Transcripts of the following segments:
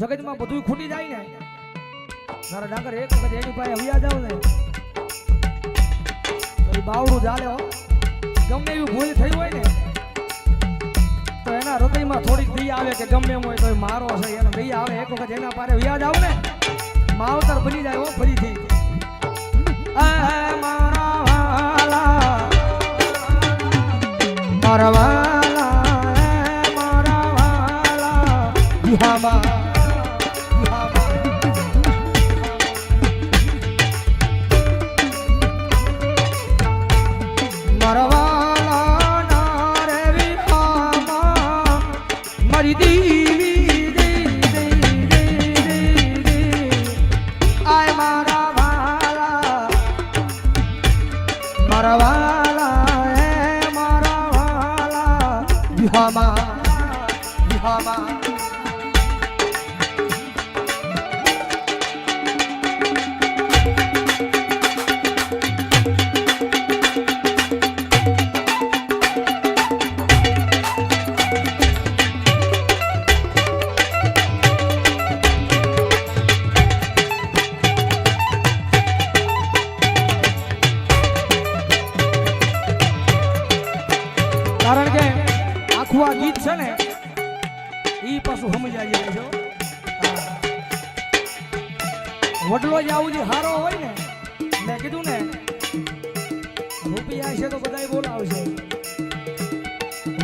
જગતમાં બધું ખૂટી જાય ને. મારા ડાકર એક વખત એની પાસે વ્યા જાવ ને બાવડું ચાલે હો. ગમે એવી ભૂલ થઈ હોય ને, તો એના હૃદયમાં થોડીક દઈ આવે કે ગમે એમ હોય તો મારો છે, એનો દઈ આવે. એક વખત એના પાસે વ્યા જાવ ને, માવતર બની જાય હો ફરીથી. મારા વાલા મારા વાલા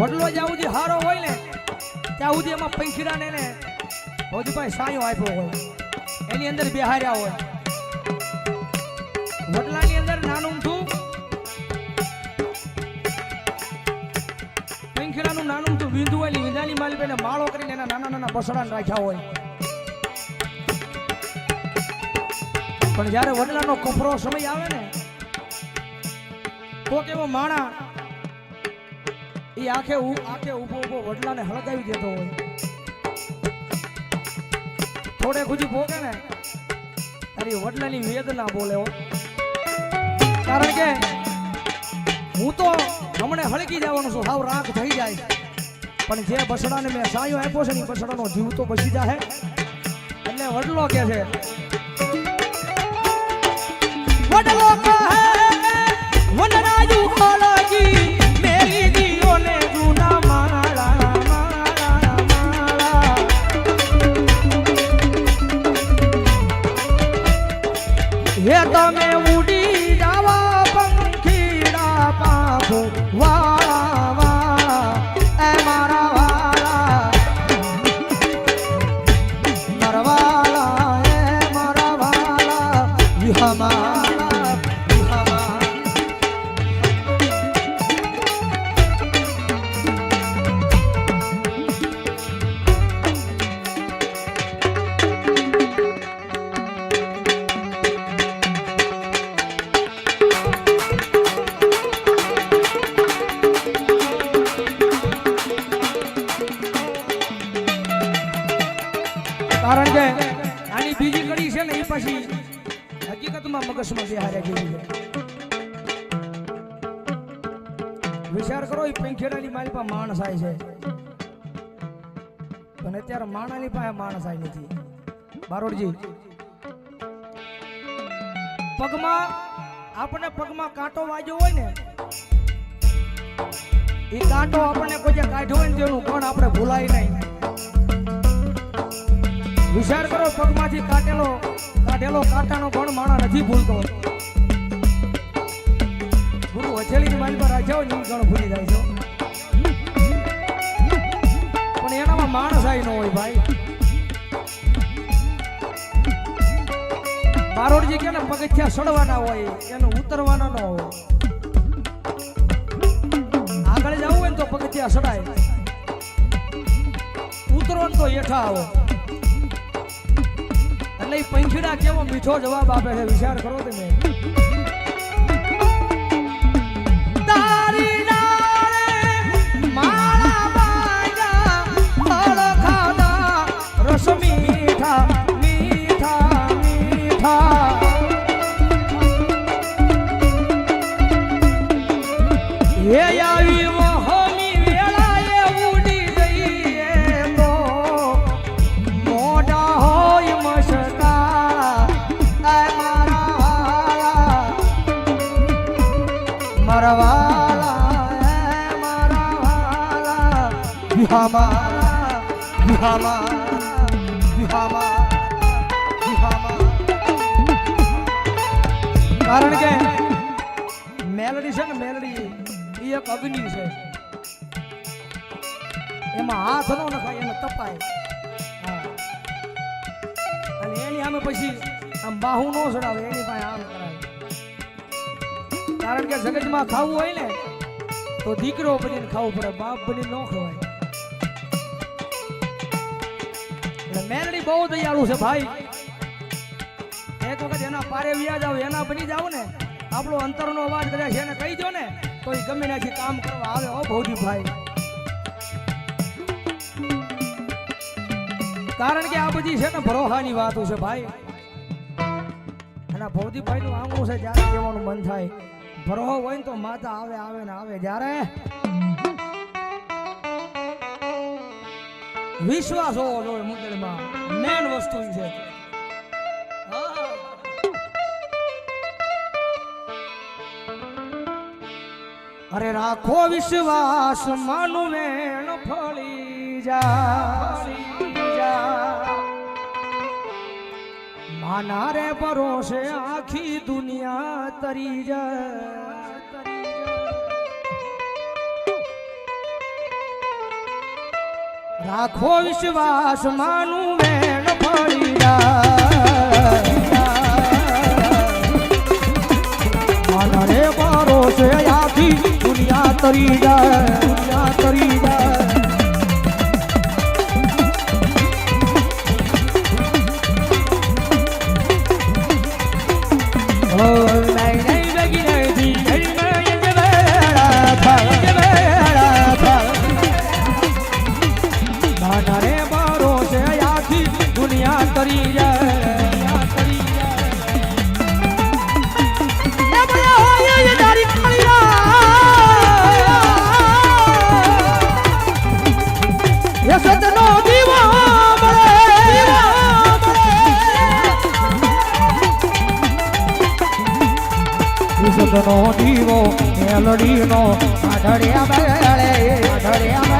વડલો જ્યાં સુધી હારો હોય ને, ત્યાં સુધી એમાં પંખીડા ને ભાઈ સાયો આપ્યો હોય. એની અંદર બેહાર્યા હોય. વડલાની અંદર નાનું થું પંખીડાનું નાનું તો વિંધુ હોય વિંધાની માલી બેને માળો કરીને એના નાના નાના બસડા રાખ્યા હોય. પણ જ્યારે વડલાનો કફરો સમય આવે ને તો એવો માણા એ આખે આખે ઊભો ઊભો વડલાને હળગાવી દેતો હોય. થોડે ખુજી ભોગે ને, તારી વડલાની વેદના બોલે કારણ કે હું તો હમણે હળગી જવાનું છું, હાવ રાખ થઈ જાય. પણ જે બસડાને મેં સાયો આપ્યો છે ને એ બસડાનો જીવ તો બસી જાય એટલે વડલો કે છે, વડલો કહે હે તમે હકીકતમાં બિહારે જેવી છે. વિચાર કરો એ પંખેડાની મારી પાસે માણસ આય છે. પણ અત્યારે માણાની પાસે માણસ આવી નથી. બારોડજી, પગમાં આપણે પગમાં કાંટો વાગ્યો હોય ને એ કાંટો આપણને કોઈ કાઢ્યો હોય ને તેનું પણ આપણે ભૂલાય નહીં. વિચાર કરો, પગમાંથી કાઢેલો કાઢેલો કાંટાનો પણ માણા નથી ભૂલતો. ગુરુ હથેળીની મારી પર રાખ્યા હોય ને ભૂલી જાય છે. પણ એનામાં માણસ આવી ન હોય ભાઈ. બારોડજી કે ને, પગથિયા સડવાના હોય, એનું ઉતરવાના ન હોય. આગળ જવું હોય ને તો પગથિયા સડાય. ઉતરવાનું તો હેઠા આવો. એટલે એ પંખીડા કેવો મીઠો જવાબ આપે છે વિચાર કરો તમે. તારી ડાળે મારા વાલા મારા વાલા વિહામા વિહામા વિહામા વિહામા કારણ કે મેલડી છે ને, મેલડી એ એક અગ્નિ છે. એમાં હાથ નો નખાય, એને તપાય. અને એની આમે પછી આમ બાહુ નો ચડાવે, એની પાસે આમ કરાય કારણ કે જગતમાં ખાવું હોય ને, તો દીકરો બનીને ખાવું પડે, બાપ બનીને ન ખવાય. એટલે બહુ દયાળુ છે ભાઈ. એક વખત એના પારે વ્યાજ જાવ, એના બની જાવ ને, આપણો અંતરનો અવાજ કદાચ એને કહી દો ને તો એ ગમે નાખી કામ કરવા આવે, હો ભૌજી ભાઈ કારણ કે આ બધી છે ને ભરોહાની વાતો છે ભાઈ. અને ભૌજીભાઈ નું આંગણું છે, જ્યારે કહેવાનું મન થાય. ભરોહો હોય ને તો માતા આવે આવે ને આવે જ્યારે વિશ્વાસ હોવો જોઈએ મુંદડીમાં મેન વસ્તુ છે. અરે રાખો વિશ્વાસ, માનું વેણ ફળી જા માના રે ભરોસે આખી દુનિયા તરી જાય. રાખો વિશ્વાસ, માનું વેણ ફળી જાય. મારે ભરોસે આખી દુનિયા તરી જાય, દુનિયા તરી જાય. મેલડીનો આઢળિયા બેળે આઢળિયા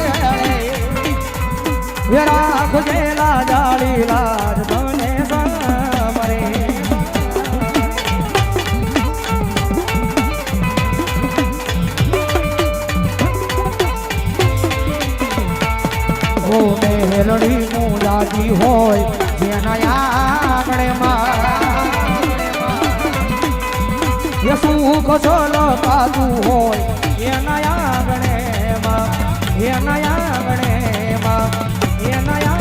બેળે રાખ જેલા જાળી લાજ મને સમરે ઓ મેલડી લાગી હોય, જેના આંગણે છોલો પાતું હોય એના આંગણે માં એના આંગણે માં એના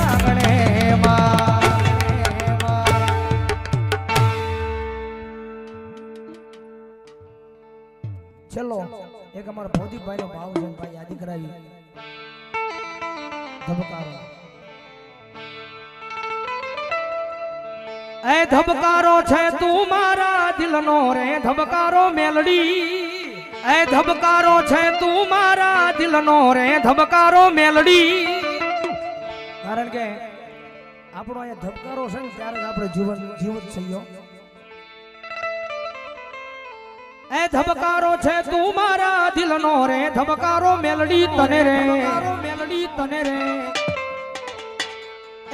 ચલો, એક અમારા ભૌતિકભાઈ નો ભાવ છે ભાઈ યાદી કરાવી. ધબકારો. એ ધબકારો છે તું મારા દિલનો રે, ધબકારો મેલડી. એ ધબકારો છે તું મારા દિલનો રે, ધબકારો મેલડી. કારણ કે આપણો અહીંયા ધબકારો છે ને ત્યારે આપણે જીવન જીવત થયો એ ધબકારો છે તું મારા દિલનો રે, ધબકારો મેલડી તને રે. મેલડી તને રે.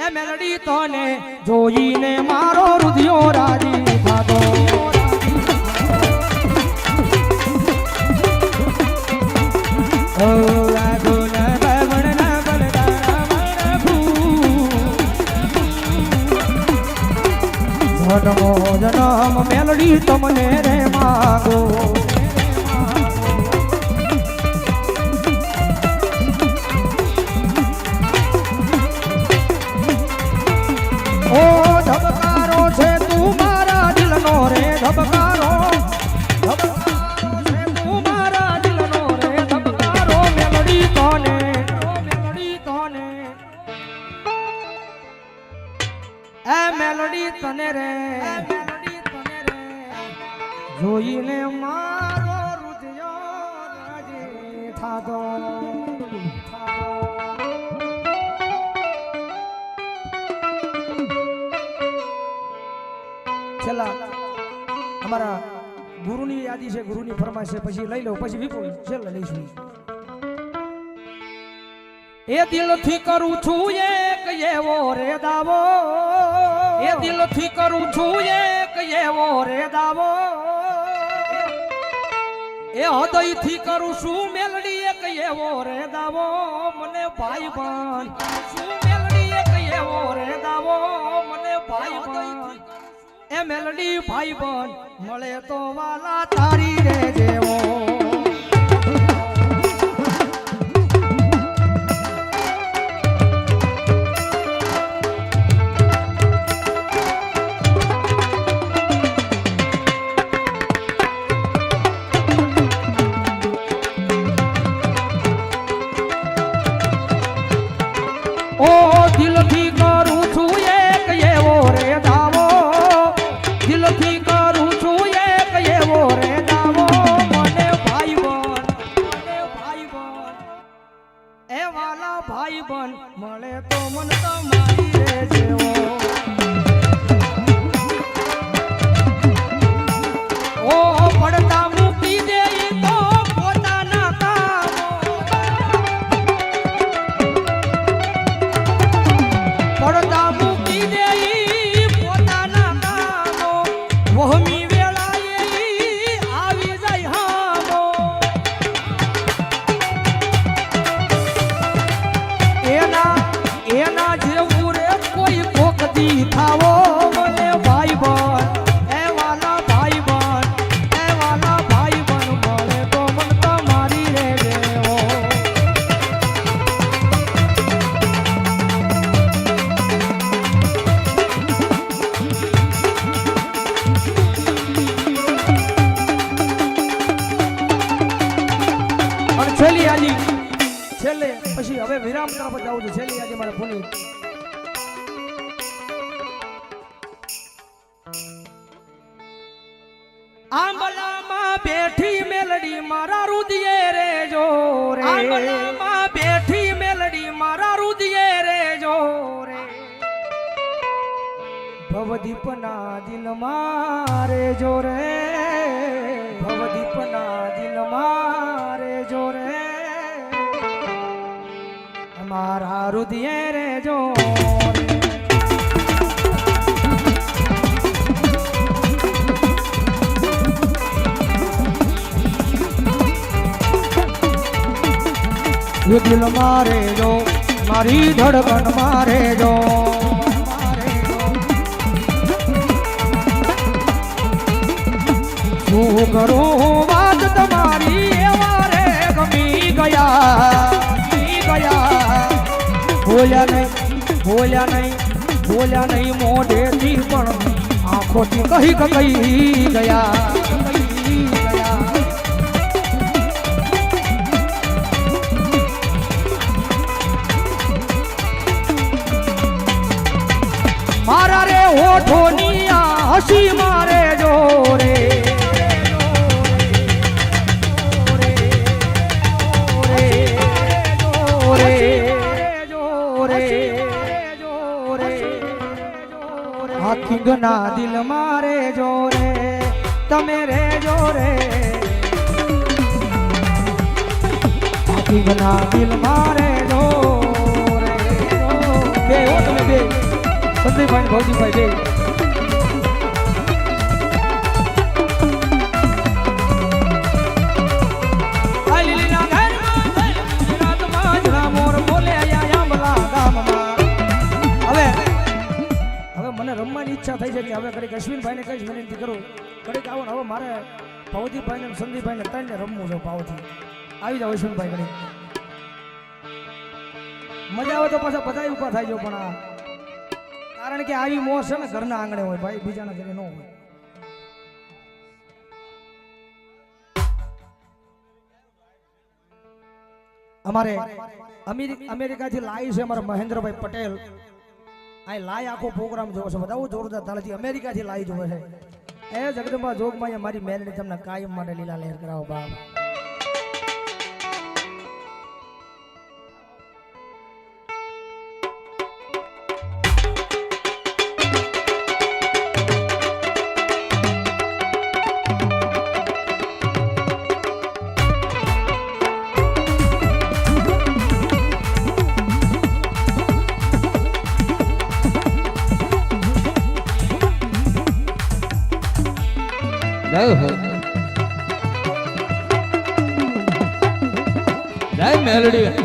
એ મેલડી તને જોઈને મારો રુધિયો રાજી થાતો. જન્મ મેલડી તમને રે માગો. મેલડી તને રે જોઈને મારો રુદિયો રાજી થાતો છેલ્લા અમારા ગુરુની યાદી છે, ગુરુની ફરમાઈશ છે, પછી લઈ લઉં, પછી વિપુલ છેલ્લે લઈશું. એ દિલથી કરું છું એક એવો રે દાવો. એ દિલથી કરું છું એક એવો રે દાવો. એ હૃદયથી કરું છું મેલડી એક એવો રે દાવો. મને ભાઈ બન શું મેલડી એક એવો રે મેલડી ભાઈ બન મળે તો વાલા તારી રે જેવો. ભાઈ બન મળે તો મન તમારી રે જેવો આંબલામાં બેઠી મેલડી મારા રુદિયે રે જો રે. આંબલામાં બેઠી મેલડી મારા રુદિયે રે જો રે. ભવદીપના દિલમાં રે જો રે. ભવદીપના દિલમાં રે જો રે. અમારા રુદિયે રે જો ये दिल मारे जो मारी धड़कन मारे जो શું કરું વાત તમારી એવા રે ગમી ગયા ગમી ગયા બોલ્યા નહીં બોલ્યા નહીં બોલ્યા નહીં મોઢેથી પણ આંખોથી કહી કહી ગયા કિંગના દિલ મારે જોરે તમે રે. જોરે કિંગના દિલ મારે હો તમે બે. સંદીપભાઈ ને બે. ઈચ્છા થઈ છે કે હવે કડીક અશ્વિનભાઈને કહીશ, વિનંતી કરું. કડીક આવો હવે મારે ભવજીભાઈને સંદીપભાઈને ત્રણને રમવું છે ભાવથી આવી જાઓ અશ્વિનભાઈ કડીક મજા આવે તો પાછા બધા ઊભા થાય છે પણ કારણ કે આવી મોસ છે ને ઘરના આંગણે હોય, ભાઈ, બીજાના ઘરે ન હોય. અમારે અમેરિકાથી લાવી છે અમારા મહેન્દ્રભાઈ પટેલ. આ લાઈ આખો પ્રોગ્રામ જોવો છે. બધા જોરદાર તાલેથી અમેરિકાથી લાઈ જોવે છે. એ જગદંબા જોગમાં મારી મેલડી તમને કાયમ માટે લીલા લહેર કરાવો બાપ. જય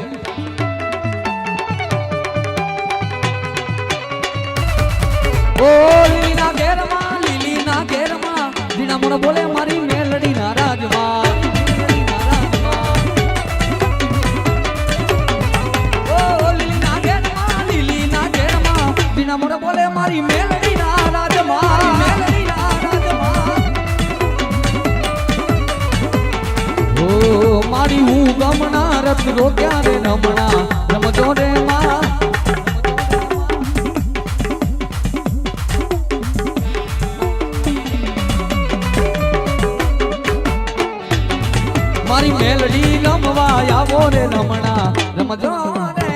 રે રમણા રમજો રે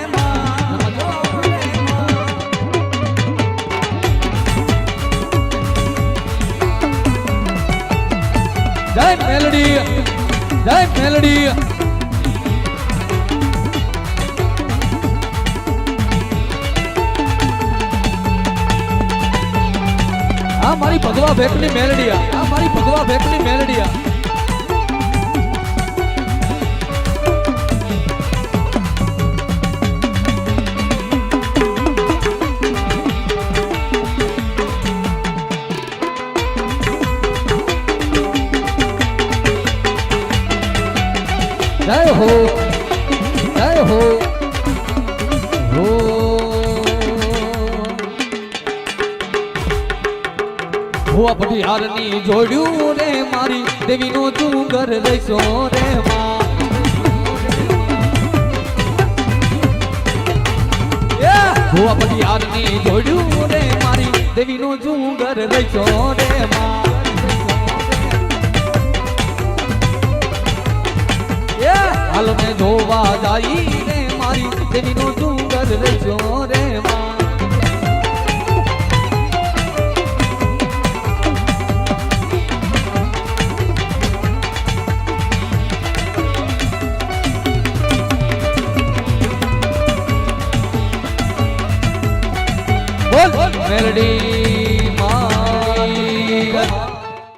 જય મેલડી જય મેલડી. આ મારી ભગવા ભેટની મેલડીયા આ મારી ભગવા ભેટની મેલડીયા જોડ્યું રે મારી, દેવીનો ઘર લઈશો રે માં. પછી હુઆ પટિયારની જોડ્યું રે મારી, દેવીનો ઘર લઈશો રે માં. હાલ ને જોવા જાય રે મારી, દેવીનો ઘર લઈશો રે માં. મેલડી